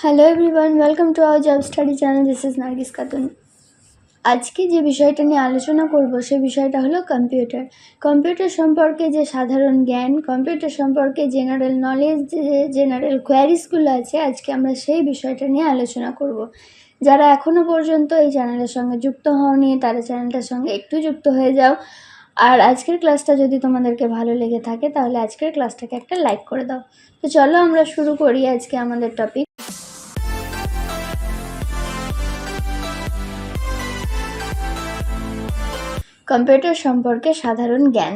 Hello everyone welcome to our job study channel this is Nargis Khatun আজকে যে বিষয়টা নিয়ে আলোচনা করব সেই বিষয়টা হলো কম্পিউটার। কম্পিউটার সম্পর্কে যে সাধারণ জ্ঞান, কম্পিউটার সম্পর্কে জেনারেল নলেজ যে জেনারেল কোয়ারিজগুলো আছে, আজকে আমরা সেই বিষয়টা নিয়ে আলোচনা করব। যারা এখনও পর্যন্ত এই চ্যানেলের সঙ্গে যুক্ত হওনি, তারা চ্যানেলটার সঙ্গে একটু যুক্ত হয়ে যাও। আর আজকের ক্লাসটা যদি তোমাদেরকে ভালো লেগে থাকে, তাহলে আজকের ক্লাসটাকে একটা লাইক করে দাও। তো চলো আমরা শুরু করি আজকে আমাদের টপিক কম্পিউটার সম্পর্কে সাধারণ জ্ঞান।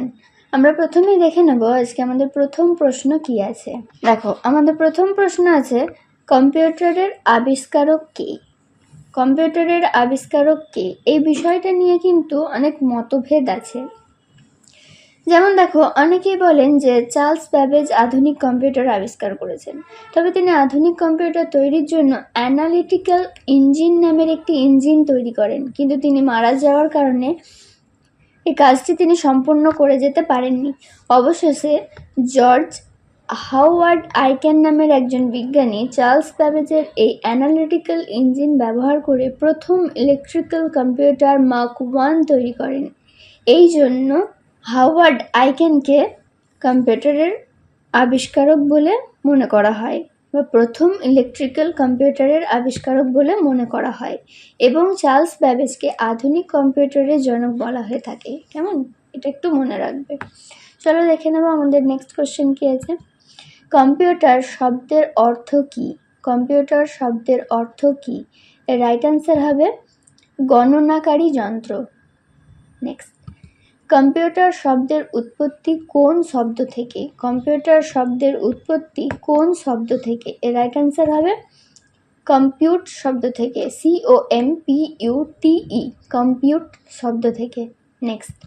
আমরা প্রথমেই দেখে নেব আজকে আমাদের প্রথম প্রশ্ন কি আছে। দেখো, আমাদের প্রথম প্রশ্ন আছে, কম্পিউটারের আবিষ্কারক কে? কম্পিউটারের আবিষ্কারক কে? এই বিষয়টা নিয়ে কিন্তু অনেক মতভেদ আছে। যেমন দেখো, অনেকেই বলেন যে চার্লস ব্যাবেজ আধুনিক কম্পিউটার আবিষ্কার করেছেন। তবে তিনি আধুনিক কম্পিউটার তৈরির জন্য অ্যানালিটিক্যাল ইঞ্জিন নামের একটি ইঞ্জিন তৈরি করেন। কিন্তু তিনি মারা যাওয়ার কারণে এই কাজটি তিনি সম্পূর্ণ করে যেতে পারেননি। অবশেষে জর্জ হাওয়ার্ড আইক্যান নামের একজন বিজ্ঞানী চার্লস ব্যাবেজের এই অ্যানালিটিক্যাল ইঞ্জিন ব্যবহার করে প্রথম ইলেকট্রিক্যাল কম্পিউটার মার্ক ওয়ান তৈরি করেন। এই জন্য হাওয়ার্ড আইক্যানকে কম্পিউটারের আবিষ্কারক বলে মনে করা হয়। বা প্রথম ইলেকট্রিক্যাল কম্পিউটারের আবিষ্কারক বলে মনে করা হয় এবং চার্লস ব্যাবেজকে আধুনিক কম্পিউটারের জনক বলা হয়ে থাকে। কেমন? এটা একটু মনে রাখবে। চলো দেখে নেব আমাদের নেক্সট কোশ্চেন কী আছে। কম্পিউটার শব্দের অর্থ কী? কম্পিউটার শব্দের অর্থ কী? রাইট অ্যান্সার হবে গণনাকারী যন্ত্র। নেক্সট কম্পিউটার শব্দের উৎপত্তি কোন শব্দ থেকে? কম্পিউটার শব্দের উৎপত্তি কোন শব্দ থেকে? এর রাইট অ্যান্সার হবে কম্পিউট শব্দ থেকে C O M P U T E compute শব্দ থেকে। নেক্সট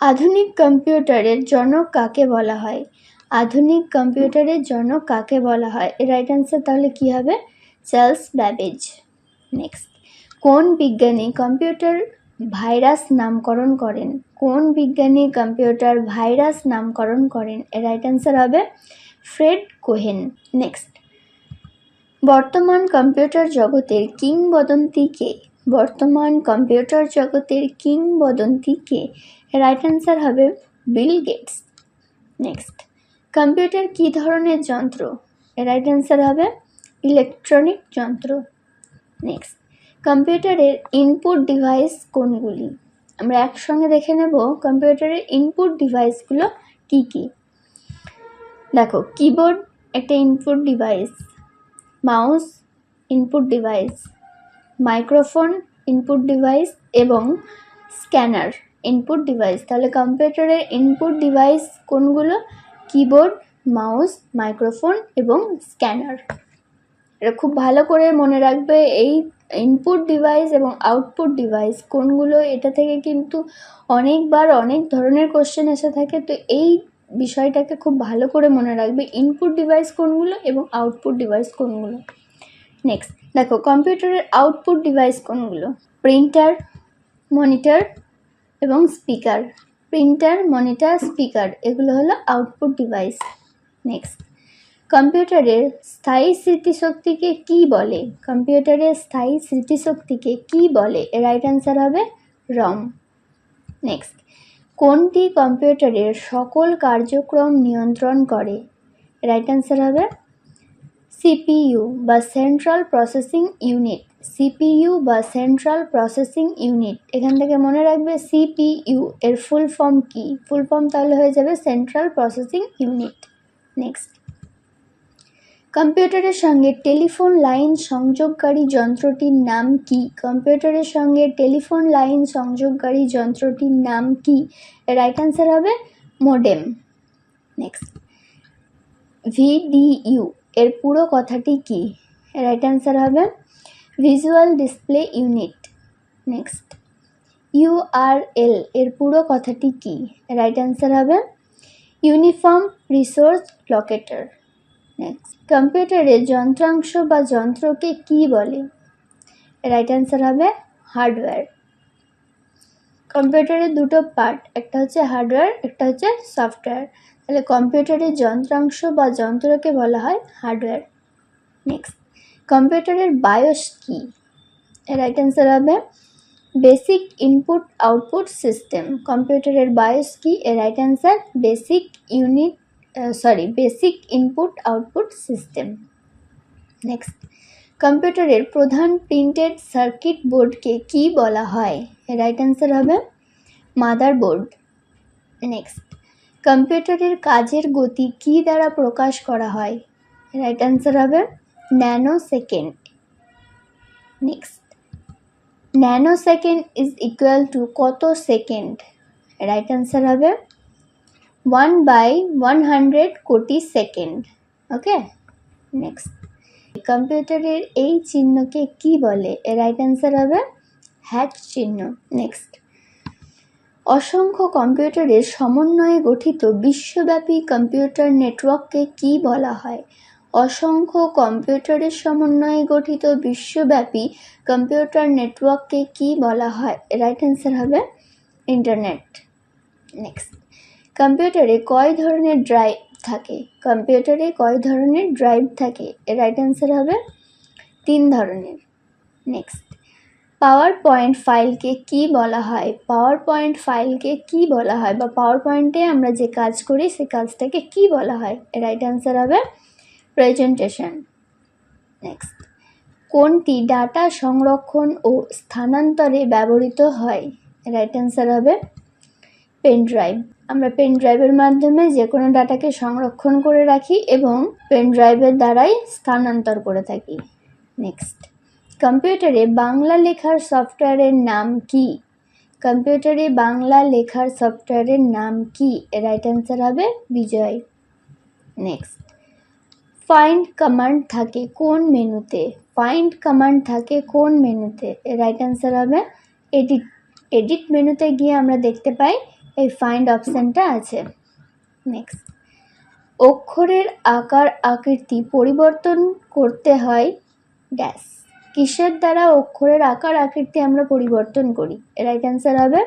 আধুনিক কম্পিউটারের জনক কাকে বলা হয়? আধুনিক কম্পিউটারের জনক কাকে বলা হয়? এর রাইট অ্যান্সার তাহলে কী হবে? Charles Babbage. নেক্সট কোন বিজ্ঞানী কম্পিউটার ভাইরাস নামকরণ করেন। কোন বিজ্ঞানী কম্পিউটার ভাইরাস নামকরণ করেন? এর রাইট অ্যান্সার হবে ফ্রেড কোহেন। নেক্সট বর্তমান কম্পিউটার জগতের কিংবদন্তি কে বর্তমান কম্পিউটার জগতের কিংবদন্তি কে রাইট অ্যান্সার হবে বিল গেটস। নেক্সট কম্পিউটার কী ধরনের যন্ত্র? রাইট অ্যান্সার হবে ইলেকট্রনিক যন্ত্র। নেক্সট কম্পিউটারের ইনপুট ডিভাইস কোনগুলি? আমরা একসঙ্গে দেখে নেব কম্পিউটারের ইনপুট ডিভাইসগুলো কী কী। দেখো কিবোর্ড একটা input device mouse input device microphone input device এবং স্ক্যানার ইনপুট ডিভাইস তাহলে কম্পিউটারের ইনপুট ডিভাইস কোনগুলো? কিবোর্ড মাউস মাইক্রোফোন এবং স্ক্যানার এটা খুব ভালো করে মনে রাখবে এই ইনপুট ডিভাইস এবং আউটপুট ডিভাইস কোনগুলো এটা থেকে কিন্তু অনেকবার অনেক ধরনের কোশ্চেন এসে থাকে। তো এই বিষয়টাকে খুব ভালো করে মনে রাখবে ইনপুট ডিভাইস কোনগুলো এবং আউটপুট ডিভাইস কোনগুলো। নেক্সট দেখো কম্পিউটারের আউটপুট ডিভাইস কোনগুলো? প্রিন্টার মনিটর এবং স্পিকার প্রিন্টার মনিটর স্পিকার এগুলো হলো আউটপুট ডিভাইস নেক্সট কম্পিউটারের স্থায়ী স্মৃতিশক্তিকে কি বলে? কম্পিউটারের স্থায়ী স্মৃতিশক্তিকে কি বলে? রাইট অ্যান্সার হবে রম নেক্সট কোনটি কম্পিউটারের সকল কার্যক্রম নিয়ন্ত্রণ করে? রাইট অ্যান্সার হবে সিপিইউ, বা সেন্ট্রাল প্রসেসিং ইউনিট সিপিইউ, বা সেন্ট্রাল প্রসেসিং ইউনিট এখান থেকে মনে রাখবে সিপিইউ, এর ফুল ফর্ম কি? ফুল ফর্ম তাহলে হয়ে যাবে সেন্ট্রাল প্রসেসিং ইউনিট নেক্সট কম্পিউটারের সঙ্গে টেলিফোন লাইন সংযোগকারী যন্ত্রটির নাম কি? কম্পিউটারের সঙ্গে টেলিফোন লাইন সংযোগকারী যন্ত্রটির নাম কি? রাইট অ্যান্সার হবে মোডেম নেক্সট ভিডিইউ এর পুরো কথাটি কি? রাইট অ্যান্সার হবে visual display unit next URL এর পুরো কথাটি কি? রাইট অ্যান্সার হবে ইউনিফর্ম রিসোর্স লোকেটর নেক্সট কম্পিউটারের যন্ত্রাংশ বা যন্ত্রকে কি বলে? রাইট অ্যান্সার হবে হার্ডওয়্যার কম্পিউটারের দুটো পার্ট একটা হচ্ছে হার্ডওয়্যার একটা হচ্ছে সফটওয়্যার তাহলে কম্পিউটারের যন্ত্রাংশ বা যন্ত্রকে বলা হয় হার্ডওয়্যার নেক্সট কম্পিউটারের বায়োস কি? রাইট অ্যান্সার হবে বেসিক ইনপুট আউটপুট সিস্টেম কম্পিউটারের বায়োস কি? এর right answer basic unit sorry basic input output system next কম্পিউটারের প্রধান প্রিন্টেড সার্কিট বোর্ডকে কি বলা হয়? রাইট অ্যান্সার হবে মাদার বোর্ড নেক্সট কম্পিউটারের কাজের গতি কি দ্বারা প্রকাশ করা হয়? রাইট অ্যান্সার হবে nanosecond next nanosecond is equal to কত সেকেন্ড রাইট অ্যান্সার হবে one by one hundred crore second okay next কম্পিউটারের এই চিহ্নকে কি বলে? রাইট অ্যান্সার হবে হ্যাচ চিহ্ন। নেক্সট অসংখ্য কম্পিউটারের সমন্বয়ে গঠিত বিশ্বব্যাপী কম্পিউটার নেটওয়ার্ককে কি বলা হয়? অসংখ্য কম্পিউটারের সমন্বয়ে গঠিত বিশ্বব্যাপী কম্পিউটার নেটওয়ার্ককে কি বলা হয়? রাইট অ্যান্সার হবে ইন্টারনেট নেক্সট কম্পিউটারে কয় ধরনের ড্রাইভ থাকে? কম্পিউটারে কয় ধরনের ড্রাইভ থাকে? রাইট অ্যান্সার হবে তিন ধরনের। নেক্সট পাওয়ার পয়েন্ট ফাইলকে কি বলা হয়? পাওয়ার পয়েন্ট ফাইলকে কি বলা হয়? বা পাওয়ার পয়েন্টে আমরা যে কাজ করি, সে কাজটাকে কি বলা হয়? রাইট অ্যান্সার হবে প্রেজেন্টেশন নেক্সট কোনটি ডাটা সংরক্ষণ ও স্থানান্তরে ব্যবহৃত হয়? রাইট অ্যান্সার হবে পেন ড্রাইভ আমরা পেন ড্রাইভের মাধ্যমে যে কোনো ডাটাকে সংরক্ষণ করে রাখি এবং পেন ড্রাইভের দ্বারাই স্থানান্তর করে থাকি। নেক্সট কম্পিউটারে বাংলা লেখার সফটওয়্যারের নাম কি? কম্পিউটারে বাংলা লেখার সফটওয়্যারের নাম কি? রাইট অ্যান্সার হবে বিজয়। নেক্সট ফাইন্ড কমান্ড থাকে কোন মেনুতে? ফাইন্ড কমান্ড থাকে কোন মেনুতে? রাইট অ্যান্সার হবে এডিট এডিট মেনুতে গিয়ে আমরা দেখতে পাই এই ফাইন্ড অপশানটা আছে। নেক্সট অক্ষরের আকার আকৃতি পরিবর্তন করতে হয় ড্যাশ কিসের দ্বারা অক্ষরের আকার আকৃতি আমরা পরিবর্তন করি? রাইট অ্যান্সার হবে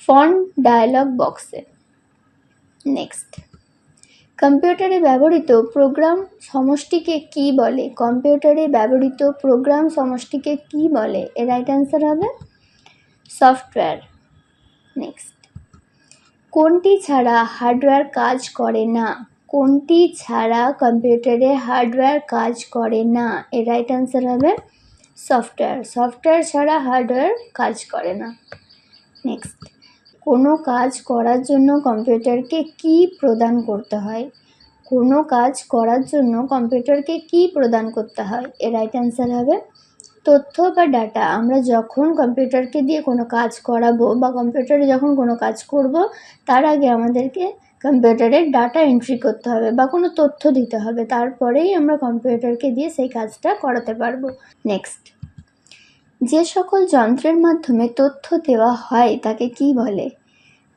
ফন্ট ডায়ালগ বক্সে নেক্সট কম্পিউটারে ব্যবহৃত প্রোগ্রাম সমষ্টিকে কি বলে? কম্পিউটারে ব্যবহৃত প্রোগ্রাম সমষ্টিকে কি বলে? এর রাইট অ্যান্সার হবে সফটওয়্যার নেক্সট কোনটি ছাড়া হার্ডওয়্যার কাজ করে না? কোনটি ছাড়া কম্পিউটারে হার্ডওয়্যার কাজ করে না? এর রাইট অ্যান্সার হবে সফটওয়্যার। সফটওয়্যার ছাড়া হার্ডওয়্যার কাজ করে না। নেক্সট। কোনো কাজ করার জন্য কম্পিউটারকে কি প্রদান করতে হয়? কোনো কাজ করার জন্য কম্পিউটারকে কি প্রদান করতে হয়? এর রাইট অ্যান্সার হবে তথ্য বা ডাটা আমরা যখন কম্পিউটারকে দিয়ে কোনো কাজ করাবো বা কম্পিউটারে যখন কোনো কাজ করব, তার আগে আমাদেরকে কম্পিউটারে ডাটা এন্ট্রি করতে হবে বা কোনো তথ্য দিতে হবে। তারপরেই আমরা কম্পিউটারকে দিয়ে সেই কাজটা করাতে পারব। নেক্সট যে সকল যন্ত্রের মাধ্যমে তথ্য দেওয়া হয়, তাকে কি বলে?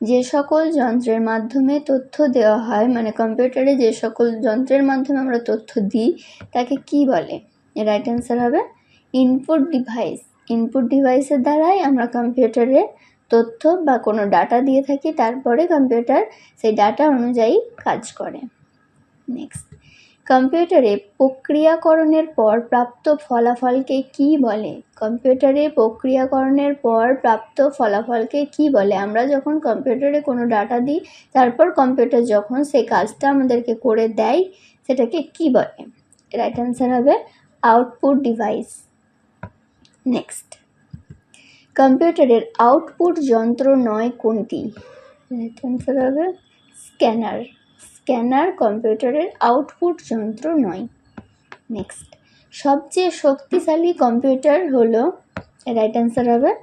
যে সকল যন্ত্রের মাধ্যমে তথ্য দেওয়া হয় মানে কম্পিউটারে যে সকল যন্ত্রের মাধ্যমে আমরা তথ্য দিই, তাকে কি বলে? রাইট অ্যান্সার হবে ইনপুট ডিভাইস ইনপুট ডিভাইসের দ্বারাই আমরা কম্পিউটারে তথ্য বা কোনো ডাটা দিয়ে থাকি, তারপরে কম্পিউটার সেই ডাটা অনুযায়ী কাজ করে। নেক্সট কম্পিউটারে প্রক্রিয়াকরণের পর প্রাপ্ত ফলাফলকে কি বলে? কম্পিউটারে প্রক্রিয়াকরণের পর প্রাপ্ত ফলাফলকে কি বলে? আমরা যখন কম্পিউটারে কোনো ডাটা দিই, তারপর কম্পিউটার যখন সেই কাজটা আমাদেরকে করে দেয়, সেটাকে কি বলে? রাইট অ্যান্সার হবে আউটপুট ডিভাইস নেক্সট কম্পিউটারের আউটপুট যন্ত্র নয় কোনটি? অ্যান্সার হবে স্ক্যানার স্ক্যানার কম্পিউটারের আউটপুট যন্ত্র নয়। নেক্সট সবচেয়ে শক্তিশালী কম্পিউটার হলো রাইট অ্যান্সার হবে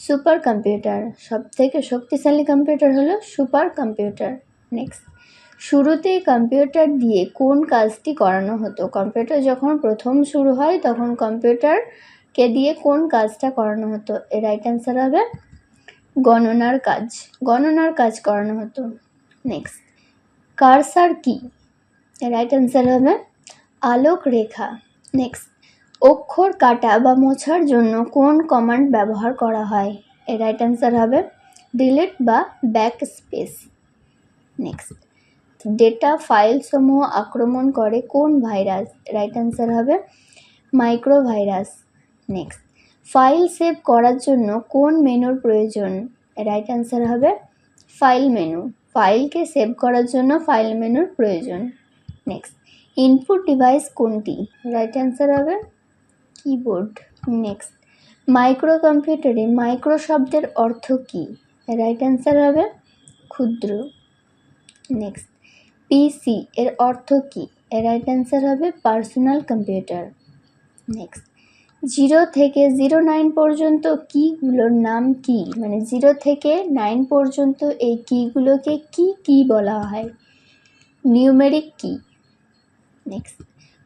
সুপার কম্পিউটার সব থেকে শক্তিশালী কম্পিউটার হলো সুপার কম্পিউটার নেক্সট শুরুতে কম্পিউটার দিয়ে কোন কাজটি করানো হতো? কম্পিউটার যখন প্রথম শুরু হয়, তখন কম্পিউটারকে দিয়ে কোন কাজটা করানো হতো? এর রাইট অ্যান্সার হবে গণনার কাজ। গণনার কাজ করানো হতো। নেক্সট কারসার কি? রাইট অ্যান্সার হবে আলোক রেখা। নেক্সট অক্ষর কাটা বা মোছার জন্য কোন কমান্ড ব্যবহার করা হয়? এর রাইট অ্যান্সার হবে ডিলিট বা back space next data file সমূহ আক্রমণ করে কোন ভাইরাস রাইট অ্যান্সার হবে micro virus next file save করার জন্য কোন মেনুর প্রয়োজন? রাইট অ্যান্সার হবে ফাইল মেনু ফাইলকে সেভ করার জন্য ফাইল মেনুর প্রয়োজন। নেক্সট ইনপুট ডিভাইস কোনটি? রাইট অ্যান্সার হবে কিবোর্ড নেক্সট মাইক্রো কম্পিউটারে মাইক্রো শব্দের অর্থ কী? রাইট অ্যান্সার হবে ক্ষুদ্র। নেক্সট পিসি এর অর্থ কী? রাইট অ্যান্সার হবে পার্সোনাল কম্পিউটার নেক্সট জিরো থেকে জিরো নাইন পর্যন্ত কীগুলোর নাম কি? মানে জিরো থেকে নাইন পর্যন্ত এই কীগুলোকে কি কি বলা হয়? নিউমেরিক কি? নেক্সট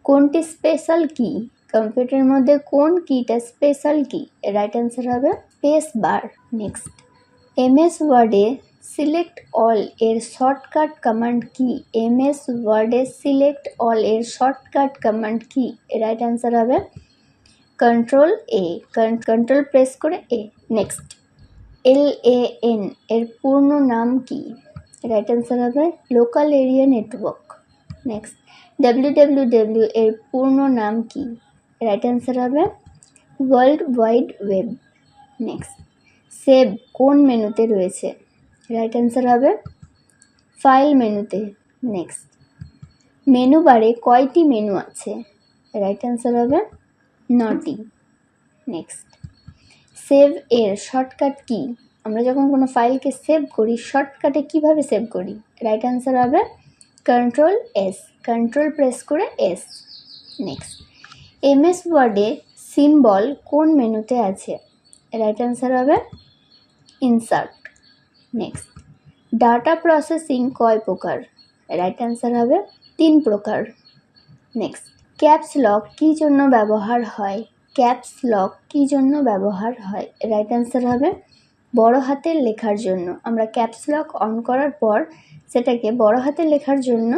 কোনটি স্পেশাল কি কম্পিউটারের মধ্যে কোন কিটা স্পেশাল কি রাইট অ্যান্সার হবে স্পেস বার নেক্সট এমএস ওয়ার্ডে সিলেক্ট অল এর শর্টকাট কমান্ড কি? এমএস ওয়ার্ডে সিলেক্ট অল এর শর্টকাট কমান্ড কি? রাইট অ্যান্সার হবে কন্ট্রোল এ কন্ট্রোল প্রেস করে A next L A N এর পূর্ণ নাম কি? রাইট অ্যান্সার হবে local area network next W W W এর পূর্ণ নাম কি? রাইট অ্যান্সার হবে world wide web next save কোন মেনুতে রয়েছে? রাইট অ্যান্সার হবে ফাইল মেনুতে. নেক্সট মেনু বারে কয়টি মেনু আছে? রাইট অ্যান্সার হবে নটি নেক্সট সেভ এর শর্টকাট কি আমরা যখন কোনো ফাইলকে সেভ করি শর্টকাটে কীভাবে সেভ করি? রাইট অ্যান্সার হবে কন্ট্রোল এস কন্ট্রোল প্রেস করে এস নেক্সট এমএস ওয়ার্ডে সিম্বল কোন মেনুতে আছে? রাইট অ্যান্সার হবে ইনসার্ট নেক্সট ডাটা প্রসেসিং কয় প্রকার? রাইট অ্যান্সার হবে তিন প্রকার. নেক্সট ক্যাপস লক কী জন্য ব্যবহার হয়? ক্যাপস লক কী জন্য ব্যবহার হয়? রাইট অ্যান্সার হবে বড় হাতের লেখার জন্য। আমরা ক্যাপস লক অন করার পর সেটাকে বড় হাতের লেখার জন্য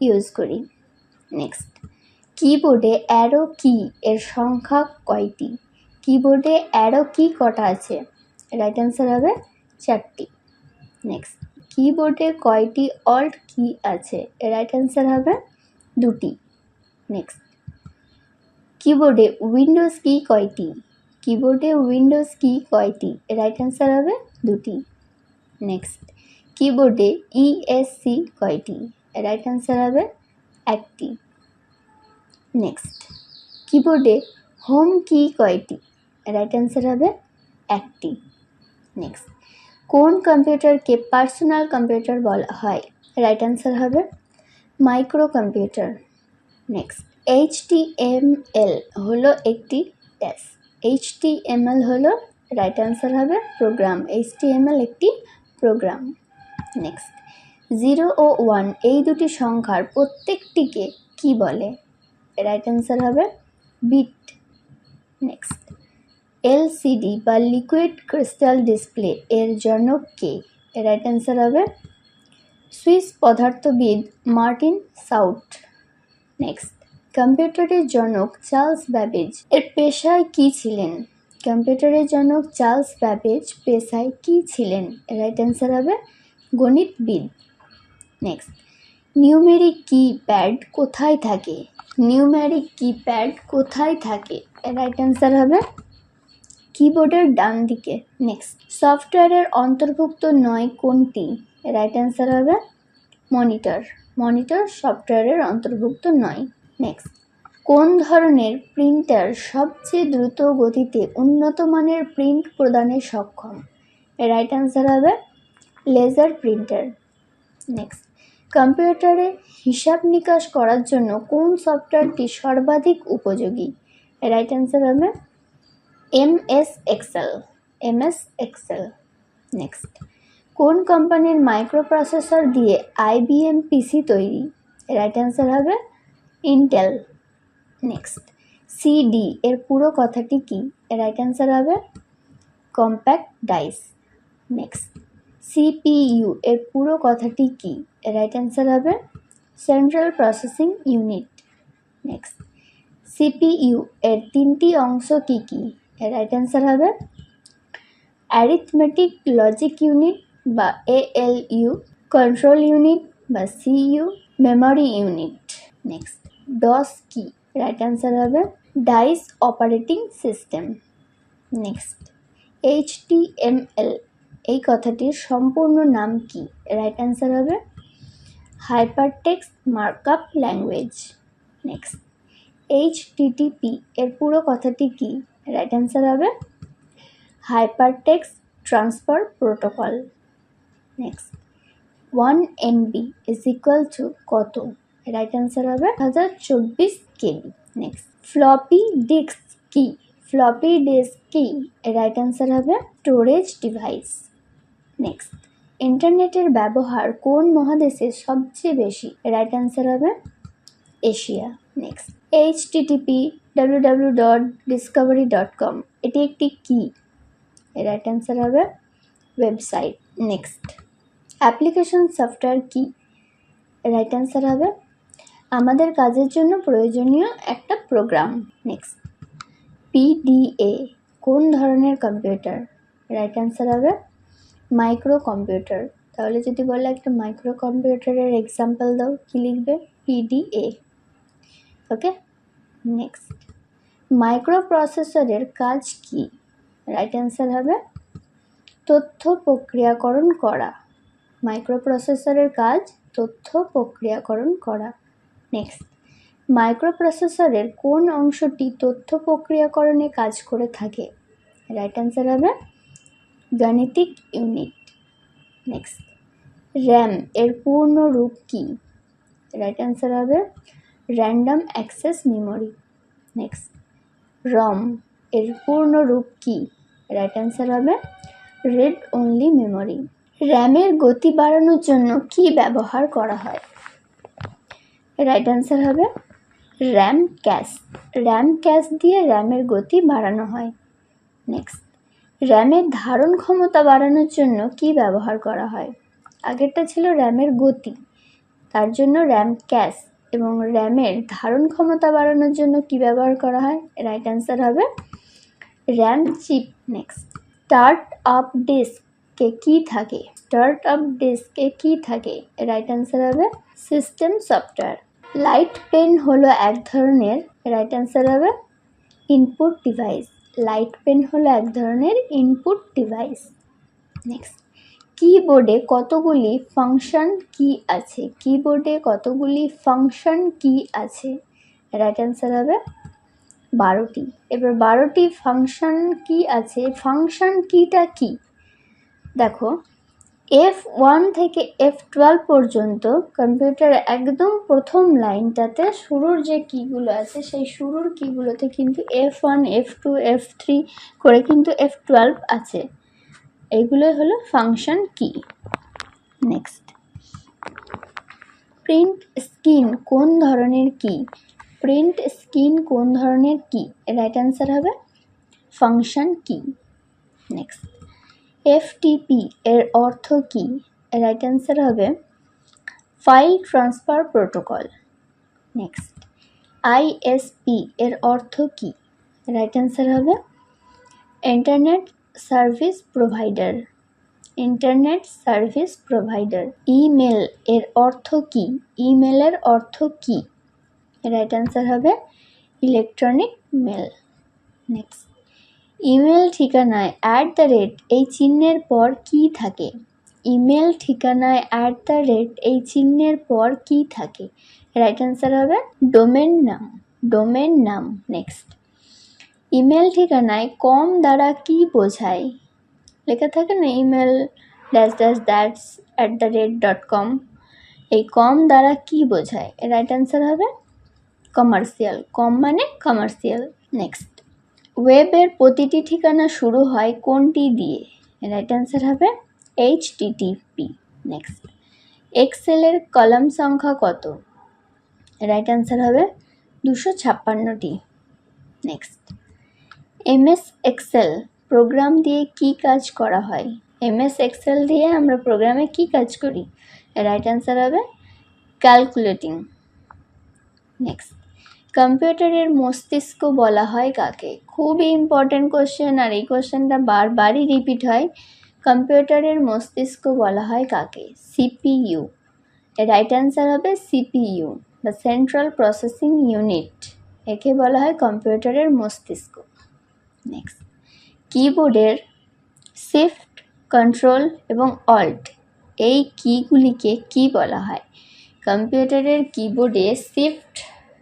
ইউজ করি। নেক্সট কিবোর্ডে অ্যারো কি এর সংখ্যা কয়টি? কিবোর্ডে অ্যারো কি কটা আছে? রাইট অ্যান্সার হবে চারটি। নেক্সট কিবোর্ডে কয়টি অল্ট কি আছে? রাইট অ্যান্সার হবে দুটি। নেক্সট কিবোর্ডে উইন্ডোজ কি কয়টি? কিবোর্ডে উইন্ডোজ কি কয়টি? রাইট অ্যান্সার হবে দুটি। নেক্সট কিবোর্ডে ইএসসি কয়টি? রাইট অ্যান্সার হবে একটি। নেক্সট কিবোর্ডে হোম কি কয়টি? রাইট অ্যান্সার হবে একটি। নেক্সট কোন কম্পিউটারকে পার্সোনাল কম্পিউটার বলা হয়? রাইট অ্যান্সার হবে micro computer next H T M L হলো একটি dash H T M L হলো রাইট অ্যান্সার হবে program H T M L একটি প্রোগ্রাম নেক্সট জিরো ও ওয়ান এই দুটি সংখ্যার প্রত্যেকটিকে কি বলে? রাইট অ্যান্সার হবে বিট নেক্সট এলসিডি বা লিকুইড ক্রিস্টাল ডিসপ্লে এর জনক কে? রাইট অ্যান্সার হবে সুইস পদার্থবিদ মার্টিন সাউট নেক্সট কম্পিউটারের জনক চার্লস ব্যাবেজ এর পেশায় কি ছিলেন? কম্পিউটারের জনক চার্লস ব্যাবেজ পেশায় কি ছিলেন? রাইট অ্যান্সার হবে গণিতবিদ। নেক্সট নিউমেরিক কি প্যাড কোথায় থাকে? নিউমেরিক কি প্যাড কোথায় থাকে? রাইট অ্যান্সার হবে কিবোর্ডের ডান দিকে। নেক্সট সফটওয়্যারের অন্তর্ভুক্ত নয় কোনটি? রাইট অ্যান্সার হবে মনিটর মনিটর সফটওয়্যারের অন্তর্ভুক্ত নয়। নেক্সট। কোন ধরনের প্রিন্টার সবচেয়ে দ্রুত গতিতে উন্নত মানের প্রিন্ট প্রদানে সক্ষম? রাইট অ্যান্সার হবে লেজার প্রিন্টার। নেক্সট। কম্পিউটারে হিসাব নিকাশ করার জন্য কোন সফটওয়্যারটি সর্বাধিক উপযোগী? রাইট অ্যান্সার হবে M S Excel. M S Excel. Next. কোন কোম্পানির মাইক্রোপ্রসেসর দিয়ে আইবিএম পিসি তৈরি? রাইট অ্যান্সার হবে ইন্টেল নেক্সট সিডি এর পুরো কথাটি কি? রাইট অ্যান্সার হবে কম্প্যাক্ট ডাইস নেক্সট সিপিইউ এর পুরো কথাটি কি? রাইট অ্যান্সার হবে central processing unit next CPU এর তিনটি অংশ কি কি? রাইট অ্যান্সার হবে অ্যারিথমেটিক লজিক ইউনিট বা এএলইউ কন্ট্রোল ইউনিট বা CU memory unit next DOS কি রাইট অ্যান্সার হবে disk operating system next H T M L এই কথাটির সম্পূর্ণ নাম কি? রাইট অ্যান্সার হবে hypertext markup language next H TTP এর পুরো কথাটি কি? রাইট অ্যান্সার হবে hypertext transfer protocol next one MB is equal to কত? রাইট অ্যান্সার হবে হাজার চব্বিশ কেবি নেক্সট ফ্লপি ডিস্ক কি ফ্লপি ডিস্ক কি রাইট অ্যান্সার হবে স্টোরেজ ডিভাইস নেক্সট ইন্টারনেটের ব্যবহার কোন মহাদেশে সবচেয়ে বেশি? রাইট অ্যান্সার হবে Asia. Next H TTP W W dot discovery dot com এটি একটি কি রাইট অ্যান্সার হবে ওয়েবসাইট নেক্সট অ্যাপ্লিকেশন সফটওয়্যার কি? রাইট অ্যান্সার হবে, আমাদের কাজের জন্য প্রয়োজনীয় একটা প্রোগ্রাম নেক্সট পিডিএ কোন ধরনের কম্পিউটার রাইট অ্যান্সার হবে মাইক্রো কম্পিউটার তাহলে যদি বলে একটা মাইক্রো কম্পিউটারের এক্সাম্পল দাও, কী লিখবে? পিডিএ ওকে নেক্সট মাইক্রো প্রসেসরের কাজ কি? রাইট অ্যান্সার হবে তথ্য প্রক্রিয়াকরণ করা। মাইক্রো প্রসেসরের কাজ, তথ্য প্রক্রিয়াকরণ করা। নেক্সট। মাইক্রো প্রসেসরের কোন অংশটি তথ্য প্রক্রিয়াকরণে কাজ করে থাকে? রাইট অ্যান্সার হবে গাণিতিক ইউনিট। নেক্সট। র্যাম এর পূর্ণ রূপ কী? রাইট অ্যান্সার হবে random access memory. Next. ROM এর পূর্ণ রূপ কী? রাইট অ্যান্সার হবে রিড অনলি মেমোরি। র্যামের গতি বাড়ানোর জন্য কি ব্যবহার করা হয়? রাইট অ্যান্সার হবে র্যাম ক্যাশ। র্যাম ক্যাশ দিয়ে র্যামের গতি বাড়ানো হয়। নেক্সট। র্যামের ধারণ ক্ষমতা বাড়ানোর জন্য কি ব্যবহার করা হয়? আগেরটা ছিল র্যামের গতি। তার জন্য র্যাম ক্যাশ এবং র্যামের ধারণ ক্ষমতা বাড়ানোর জন্য কি ব্যবহার করা হয়? রাইট অ্যান্সার হবে RAM chip. Next. Start up ডিস্কে কী থাকে? স্টার্ট আপ ডিস্কে কী থাকে? রাইট অ্যান্সার হবে সিস্টেম সফটওয়্যার লাইট পেন হলো এক ধরনের রাইট অ্যান্সার হবে ইনপুট ডিভাইস লাইট পেন হলো এক ধরনের ইনপুট ডিভাইস নেক্সট কিবোর্ডে কতগুলি ফাংশন কি আছে? কিবোর্ডে কতগুলি ফাংশন কি আছে? রাইট অ্যান্সার হবে বারোটি। এবার বারোটি ফাংশন কি আছে? ফাংশন কিটা কি? দেখো এফ ওয়ান থেকে এফ টুয়েলভ পর্যন্ত কম্পিউটার একদম প্রথম লাইনটাতে শুরুর যে কীগুলো আছে, সেই শুরুর কীগুলোতে কিন্তু F one F two F three করে কিন্তু এফ টুয়েলভ আছে। এইগুলোই হলো function key next print screen কোন ধরনের কি প্রিন্ট স্কিন কোন ধরনের কি? রাইট অ্যান্সার হবে ফাংশন কি নেক্সট এফটিপি এর অর্থ কি? রাইট অ্যান্সার হবে file transfer protocol next ISP এর অর্থ কি? রাইট অ্যান্সার হবে internet service provider internet service provider email এর অর্থ কি? ইমেলের অর্থ কি? রাইট অ্যান্সার হবে ইলেকট্রনিক মেল নেক্সট ইমেল ঠিকানায় অ্যাট দ্য রেট এই চিহ্নের পর কি থাকে? ইমেল ঠিকানায় অ্যাট দ্য রেট এই চিহ্নের পর কি থাকে? রাইট অ্যান্সার হবে ডোমেন নাম ডোমেন নাম নেক্সট ইমেল ঠিকানায় কম দ্বারা কি বোঝায়? লেখা থাকে না email dash dash that's at the rate dot com এই কম দ্বারা কি বোঝায়? রাইট অ্যান্সার হবে কমার্শিয়াল কম মানে কমার্শিয়াল নেক্সট ওয়েবের প্রতিটি ঠিকানা শুরু হয় কোনটি দিয়ে? রাইট অ্যান্সার হবে এইচ টিটিপি নেক্সট এক্সেলের কলাম সংখ্যা কত? রাইট অ্যান্সার হবে দুশো ছাপ্পান্নটি নেক্সট এমএস এক্সেল প্রোগ্রাম দিয়ে কি কাজ করা হয়? এমএস এক্সেল দিয়ে আমরা প্রোগ্রামে কি কাজ করি? রাইট অ্যান্সার হবে ক্যালকুলেটিং নেক্সট কম্পিউটারের মস্তিষ্ক বলা হয় কাকে। খুবই ইম্পর্টেন্ট কোশ্চেন আর এই কোশ্চেনটা বারবারই রিপিট হয়। কম্পিউটারের মস্তিষ্ক বলা হয় কাকে? সিপিইউ রাইট অ্যান্সার হবে সিপিইউ বা সেন্ট্রাল প্রসেসিং ইউনিট একে বলা হয় কম্পিউটারের মস্তিষ্ক। নেক্সট কিবোর্ডের শিফট কন্ট্রোল এবং অল্ট এই কিগুলিকে কি বলা হয়? কম্পিউটারের কিবোর্ডে শিফট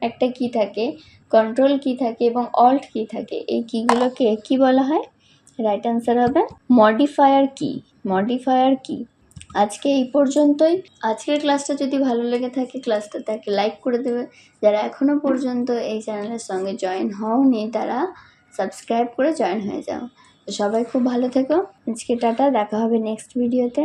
একটা কি থাকে কন্ট্রোল কি থাকে এবং অল্ট কি থাকে। এই কিগুলোকে কি বলা হয়? রাইট অ্যান্সার হবে মডিফায়ার কি মডিফায়ার কি আজকে এই পর্যন্তই। আজকের ক্লাসটা যদি ভালো লেগে থাকে ক্লাসটা তাকে লাইক করে দেবে। যারা এখনও পর্যন্ত এই চ্যানেলের সঙ্গে জয়েন হওনি, তারা সাবস্ক্রাইব করে জয়েন হয়ে যাও। সবাই খুব ভালো থেকো। আজকে টাটা, দেখা হবে নেক্সট ভিডিওতে